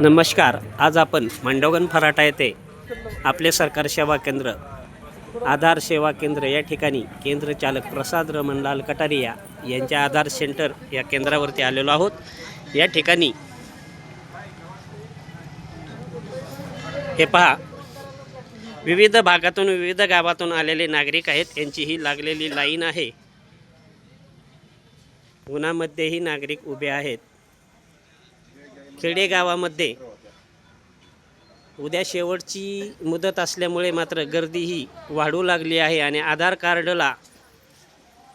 नमस्कार आज आपण मांडवगण फराटा येथे आपले सरकार सेवा केंद्र आधार सेवा केंद्र या ठिकाणी केंद्र चालक प्रसाद रमणलाल कटारिया यांच्या आधार सेंटर या केंद्रावरती आलेलो आहोत. या ठिकाणी हे पहा विविध भागातून विविध गावातून आलेले नागरिक आहेत. यांची ही लागलेली लाईन आहे. उन्हामध्येही नागरिक उभे आहेत. खेडेगावामध्ये उद्या शेवटची मुदत असल्यामुळे मात्र गर्दी ही वाढू लागली आहे आणि आधार कार्डला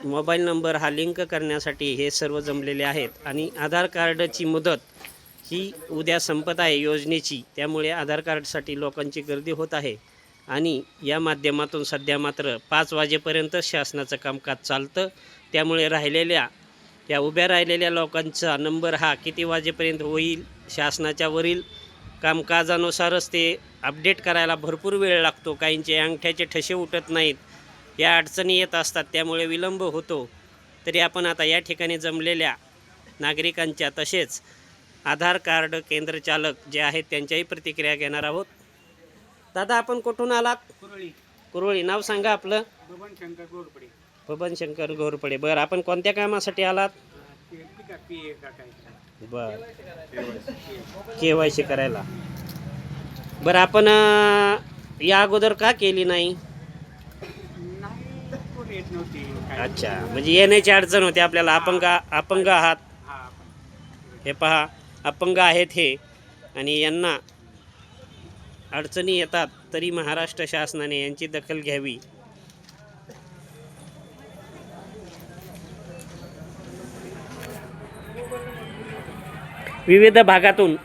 मोबाईल नंबर हा लिंक करण्यासाठी हे सर्व जमलेले आहेत. आणि आधार कार्डची मुदत ही उद्या संपत आहे योजनेची. त्यामुळे आधार कार्डसाठी लोकांची गर्दी होत आहे. आणि या माध्यमातून सध्या मात्र पाच वाजेपर्यंत शासनाचं कामकाज चालतं. त्यामुळे राहिलेल्या या उभ्या राहिलेल्या लोकांचा नंबर हा किती वाजेपर्यंत होईल शासनाच्या वरील कामकाजानुसारच ते अपडेट करायला भरपूर वेळ लागतो. काहींचे अंगठ्याचे ठसे उठत नाहीत या अडचणी येत असतात त्यामुळे विलंब होतो. तरी आपण आता या ठिकाणी जमलेल्या नागरिकांच्या तसेच आधार कार्ड केंद्र चालक जे आहेत त्यांच्याही प्रतिक्रिया घेणार आहोत. दादा आपण कुठून आलात? कुरळी. कुरवळी नाव सांगा आपलं. बबन शंकर गोरपडे बबन शंकर घोरपडे. बरं आपण कोणत्या कामासाठी आलात? बर. के वाय सी करायला. बरं आपण अं, या अगोदर का केली नाही? अच्छा म्हणजे येण्याची अडचण होती आपल्याला. अपंग अपंग आहात. हे पहा अपंग आहेत हे. आणि यांना अडचणी येतात तरी महाराष्ट्र शासनाने यांची दखल घ्यावी. विविध भागातून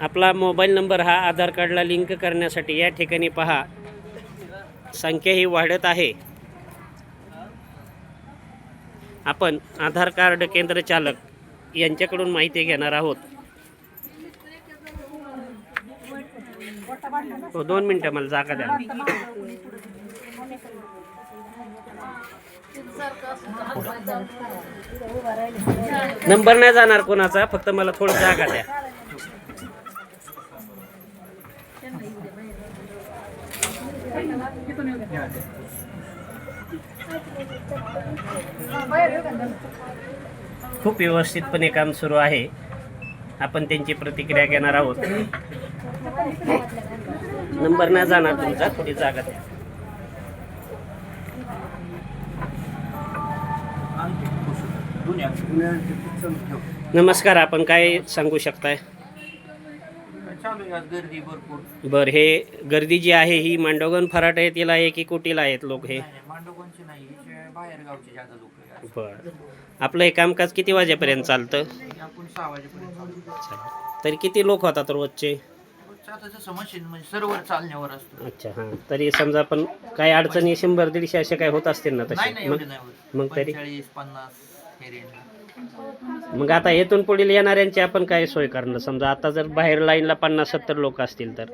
आपला मोबाईल नंबर हा आधार कार्डला लिंक करण्यासाठी या ठिकाणी पहा. संख्या ही वाढत आहे. आपण आधार कार्ड केंद्र चालक यांच्याकडून माहिती घेणार आहोत. हो दोन मिनटं मला जागा द्या. नंबर नाही जाणार कोणाचा फक्त मला थोडं जागा द्या. खूप व्यवस्थितपणे काम सुरू आहे. आपण त्यांची प्रतिक्रिया घेणार आहोत. नंबर नाही जाणार तुमचा थोडी जागा द्या. नमस्कार आपण काय सांगू शकताय? गर्दी भरपूर. बर हे गर्दी जी आहे ही मांडवगण फराट येथील आहे की कुटीला आहेत लोक हे? नाही जादा लोक बर. आपलं हे कामकाज किती वाजेपर्यंत चालतं? आपण सहा वाजेपर्यंत चालू तरी किती लोक होतात रोजचे? म्हणजे सर्वर चालण्यावर असतं. अच्छा हां. तरी समजा पण काय अडचणी शंभर दीडशे असे काय होत असतील ना तसे? मग? तरी? पन्नास. मग आता येथून पुढील येणाऱ्यांची आपण काय सोय करणार? समजा आता जर बाहेर लाईनला पन्नास सत्तर लोक असतील तर?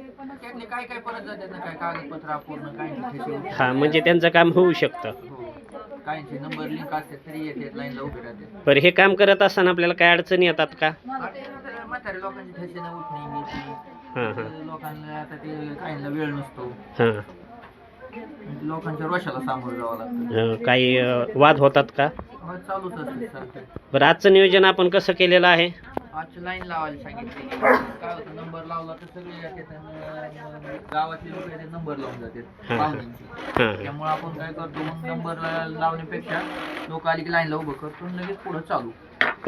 हां म्हणजे त्यांचं काम होऊ शकतं. हो. राहतात. बरं हे काम करत असताना आपल्याला काय अडचणी येतात का. हां हां. लोकांच्या रोषाला सामोरं जावं लागतं. अं, काही अं, वाद होतात का? मग चालूच असते सारखं बरं आजचं नियोजन आपण कसं केलेलं आहे? आजची लाईन लावायला सांगितली. काय होतं नंबर लावला तर सगळे येतात आणि, अं, गावातले लोक येतात नंबर लावून जातात. हां. पाहुण्यांचे. हां. त्यामुळे आपण काय करतो मग नंबर लावण्यापेक्षा लोक आली की लाईनला उभं करतो आणि लगेच पुढं चालू.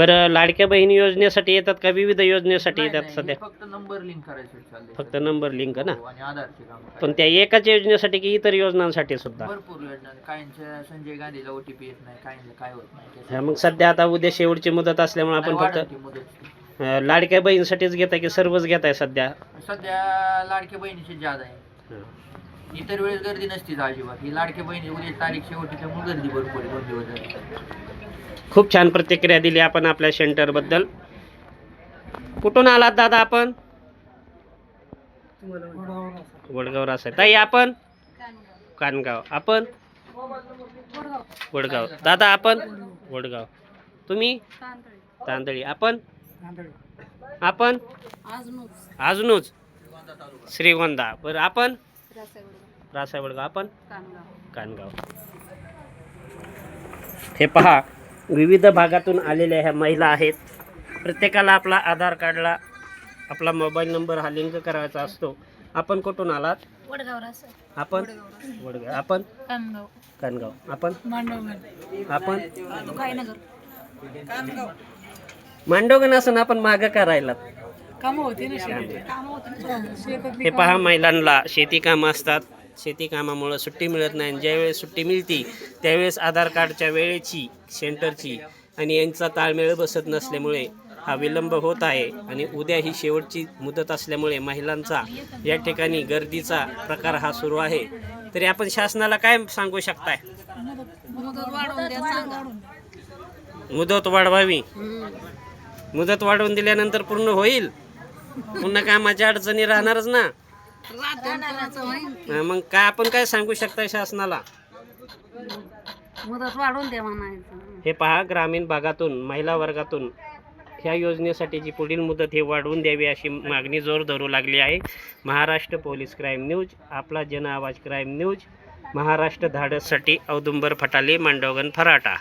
बरं लाडक्या बहिणी योजनेसाठी येतात का? विविध योजनेसाठी नाही, येतात नाही, सध्या. हे फक्त नंबर लिंक करायचे फक्त नंबर लिंक ना? हो, आणि आधारचे काम पण त्या एकाच योजनेसाठी की इतर योजनांसाठी सुद्धा? भरपूर योजना आहेत. काहींच्या संजय गांधीला ओटीपी येत नाही काहींना काय होत नाही हा, मग सध्या आता उद्या शेवटची मुदत असल्यामुळे आपण नाही, फक्त वाढत ती मुदत. अं, लाडक्या बहीणसाठीच घेताय की सर्वच घेताय सध्या? सध्या लाडक्या बहिणीची जादा आहे. हां. इतर वेळेस गर्दी नसतीच अजिबात. ही लाडक्या बहिणी उद्या तारीख शेवटी त्यामुळे गर्दी भरपूर आहे दोन दिवस झाले. खूप छान प्रतिक्रिया दिली आपण आपल्या सेंटरबद्दल कुठून आलात दादा आपण? वडगाव रासाय ताई आपण? कानगाव. आपण? वडगाव. दादा आपण? वडगाव. तुम्ही? तांदळी. आपण? आपण? अजूनच श्रीगोंदा. बरं आपण? रासावडगाव आपण? कानगाव. हे पहा विविध भागातून आलेल्या ह्या महिला आहेत. प्रत्येकाला आपला आधार कार्डला आपला मोबाईल नंबर हा लिंक करायचा असतो. आपण कुठून आलात? आपण? वडगाव. आपण? कानगाव. आपण? आपण? मांडवगण असून आपण मागं करायला हे पहा महिलांना शेती कामं असतात. शेती कामामुळं सुट्टी मिळत नाही. आणि ज्यावेळेस सुट्टी मिळते त्यावेळेस आधार कार्डच्या वेळेची सेंटरची आणि यांचा ताळमेळ बसत नसल्यामुळे हा विलंब होत आहे. आणि उद्या ही शेवटची मुदत असल्यामुळे महिलांचा या ठिकाणी गर्दीचा प्रकार हा सुरू आहे. तरी आपण शासनाला काय सांगू शकताय? मुदत वाढवावी. मुदत वाढवून दिल्यानंतर पूर्ण होईल? पुन्हा कामाच्या अडचणी राहणारच ना. हा, मग काय आपण काय सांगू शकता शासनाला? मुदत वाढवून द्या म्हणायचं. हे पहा ग्रामीण भागातून महिला वर्गातून ह्या योजनेसाठीची पुढील मुदत हे वाढवून द्यावी अशी मागणी जोर धरू लागली आहे. महाराष्ट्र पोलीस क्राईम न्यूज आपला जन आवाज क्राईम न्यूज महाराष्ट्र धाडससाठी औदुंबर फटाले मांडवगण फराटा.